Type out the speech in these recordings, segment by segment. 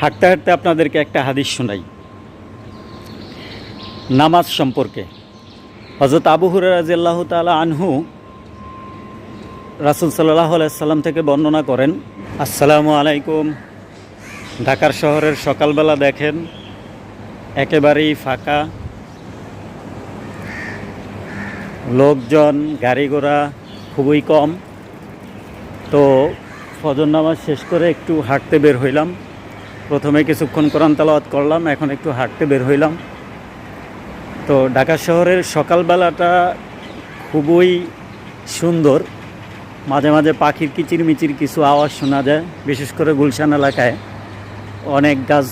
হাঁটতে হাঁটতে আপনাদেরকে একটা হাদিস শোনাই। নামাজ সম্পর্কে। হজরত আবু হুরাজিয়াল্লাহ তালা আনহু রাসুল সাল্লাহ আলাইসাল্লাম থেকে বর্ণনা করেন, আসসালামু আলাইকুম। ঢাকার শহরের সকালবেলা দেখেন, একেবারেই ফাঁকা। লোকজন গাড়ি ঘোড়া খুবই কম। তো ফজর নামাজ শেষ করে একটু হাঁটতে বের হইলাম। প্রথমে কিছুক্ষণ কোরআন তালাওয়াত করলাম, এখন একটু হাঁটতে বের হইলাম। তো ঢাকা শহরের সকালবেলাটা খুবই সুন্দর। মাঝে মাঝে পাখির কিচিরমিচির কিছু আওয়াজ শোনা যায়, বিশেষ করে গুলশান এলাকায়। অনেক গাছ,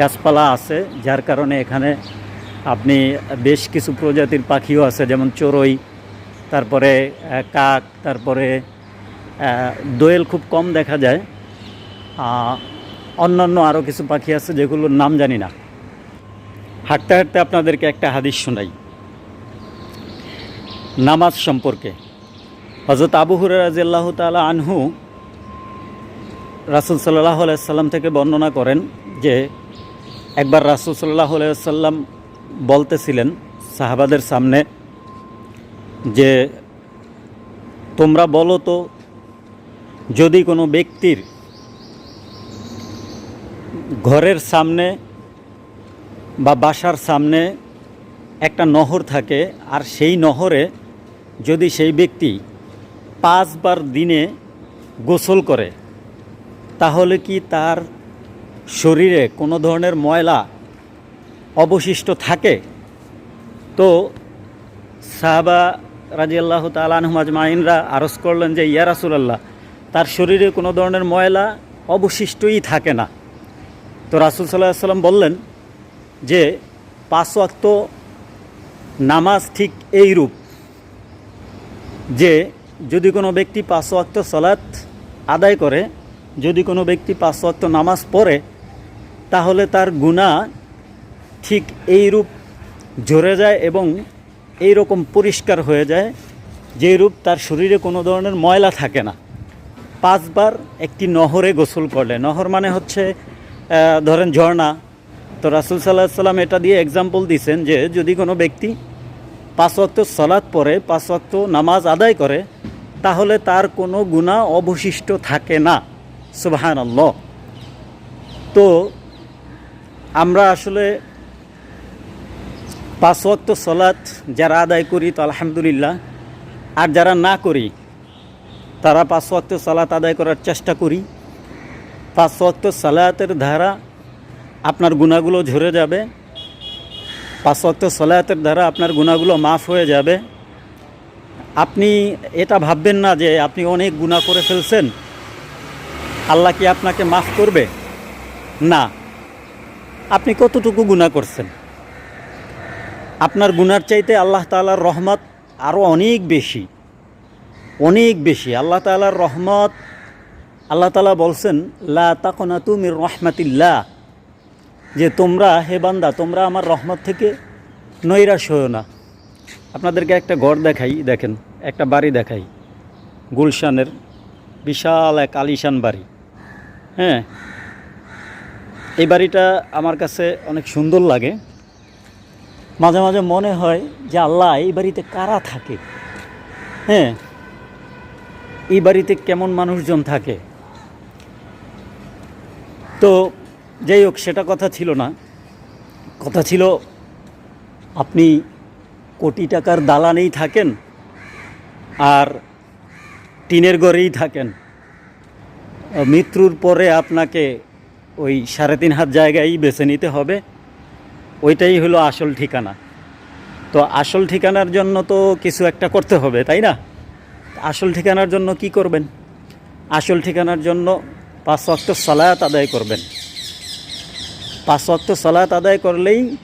গাছপালা আছে, যার কারণে এখানে আপনি বেশ কিছু প্রজাতির পাখিও আছে, যেমন চড়ুই, তারপরে কাক, তারপরে দোয়েল খুব কম দেখা যায়। অন্যান্য আরও কিছু পাখি আছে যেগুলোর নাম জানি না। হাঁটতে হাঁটতে আপনাদেরকে একটা হাদিস শোনাই। নামাজ সম্পর্কে। হজরত আবু হুরাজিয়াল্লাহ তালা আনহু রাসুল সাল্লাহ আলাইসাল্লাম থেকে বর্ণনা করেন যে, একবার রাসুল সাল্লাহ আলাইসাল্লাম বলতেছিলেন সাহাবাদের সামনে যে, তোমরা বলো তো, যদি কোনো ব্যক্তির ঘরের সামনে বা বাসার সামনে একটা নহর থাকে, আর সেই নহরে যদি সেই ব্যক্তি পাঁচবার দিনে গোসল করে, তাহলে কি তার শরীরে কোনো ধরনের ময়লা অবশিষ্ট থাকে? তো সাহাবা রাজিয়াল্লাহ তালানহম আজমাইনরা আরজ করলেন যে, ইয়া রাসুলাল্লাহ, তার শরীরে কোনো ধরনের ময়লা অবশিষ্টই থাকে না। তো রাসুল সাল্লাহ সাল্লাম বললেন যে পাঁচ ওয়াক্ত নামাজ ঠিক এই রূপ যে যদি কোনো ব্যক্তি পাঁচ ওয়াক্ত সলাৎ আদায় করে, যদি কোনো ব্যক্তি পাঁচ ওয়াক্ত নামাজ পড়ে, তাহলে তার গুণা ঠিক এই রূপ ঝরে যায় এবং এই রকম পরিষ্কার হয়ে যায় যে রূপ তার শরীরে কোনো ধরনের ময়লা থাকে না। পাঁচবার একটি নহরে গোসল করলে, নহর মানে হচ্ছে ধরেন ঝর্ণা। তো রাসুল সাল্লাহ সাল্লাম এটা দিয়ে এক্সাম্পল দিয়েছেন যে যদি কোনো ব্যক্তি পাঁচ ওয়াক্ত সলাৎ পরে পাঁচ ওয়াক্ত নামাজ আদায় করে, তাহলে তার কোনো গুণা অবশিষ্ট থাকে না। সুবাহান তো আমরা আসলে পাঁচ ওয়াক্ত সলাৎ যারা আদায় করি, তো আলহামদুলিল্লাহ। আর যারা না করি, তারা পাঁচ ওয়াক্ত সালাত আদায় করার চেষ্টা করি। পাঁচ ওয়াক্ত সালাতের ধারা আপনার গুণাগুলো ঝরে যাবে। পাঁচ ওয়াক্ত সালাতের দ্বারা আপনার গুণাগুলো মাফ হয়ে যাবে। আপনি এটা ভাববেন না যে আপনি অনেক গুণা করে ফেলছেন। আল্লাহ কি আপনাকে মাফ করবে? না। আপনি কতটুকু গুণা করছেন? আপনার গুনার চাইতে আল্লাহ তাআলার রহমত আরও অনেক বেশি। অনেক বেশি। আল্লাহ তাআলার রহমত আল্লাহ তালা বলছেন, লা তুমির রহমাতিল্লাহ। যে তোমরা, হে বান্দা, তোমরা আমার রহমত থেকে নৈরাশ হও না। আপনাদেরকে একটা ঘর দেখাই, দেখেন, একটা বাড়ি দেখাই। গুলশানের বিশাল এক আলিশান বাড়ি। হ্যাঁ? এই বাড়িটা আমার কাছে অনেক সুন্দর লাগে। মাঝে মাঝে মনে হয় যে, আল্লাহ, এই বাড়িতে কারা থাকে? হ্যাঁ? এই বাড়িতে কেমন মানুষজন থাকে? তো যাই হোক, সেটা কথা ছিল না। কথা ছিল, আপনি কোটি টাকার দালানেই থাকেন আর টিনের ঘরেই থাকেন। মৃত্যুর পরে আপনাকে ওই সাড়ে তিন হাত জায়গায় বেছে নিতে হবে। ওইটাই হলো আসল ঠিকানা। তো আসল ঠিকানার জন্য তো কিছু একটা করতে হবে, তাই না? আসল ঠিকানার জন্য কি করবেন? আসল ঠিকানার জন্য পাঁচ ওয়াক্ত সালায়াত আদায় করবেন। পাঁচ ওয়াক্ত সালাত আদায় করলেই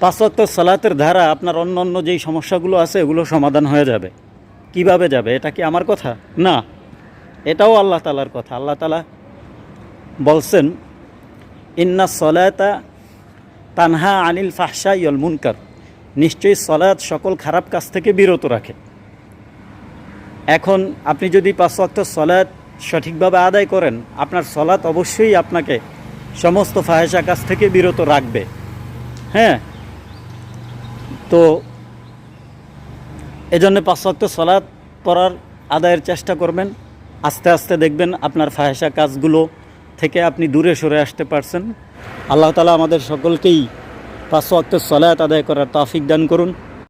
পাঁচ ওয়াক্ত সালাতের ধারা আপনার অন্য অন্য যেই সমস্যাগুলো আছে, এগুলো সমাধান হয়ে যাবে। কীভাবে যাবে? এটা কি আমার কথা? না। এটাও আল্লাহ তালার কথা। আল্লাহ তালা বলছেন, ইন্না সলায়তা তানহা আনিল ফাহসা ইয়ল মুনকার। নিশ্চয়ই সলাৎ সকল খারাপ কাজ থেকে বিরত রাখে। এখন আপনি যদি পাঁচ ওয়াক্ত সলাৎ সঠিকভাবে আদায় করেন, আপনার সলাৎ অবশ্যই আপনাকে সমস্ত ফাহেসা কাজ থেকে বিরত রাখবে। হ্যাঁ? তো এজন্য পাশ্চাত্য সলাৎ পড়ার আদায়ের চেষ্টা করবেন। আস্তে আস্তে দেখবেন আপনার ফাহেসা কাজগুলো থেকে আপনি দূরে সরে আসতে পারছেন। আল্লাহ তালা আমাদের সকলকেই পাঁচ ওয়াক্ত আদায় করার তাফিক দান করুন।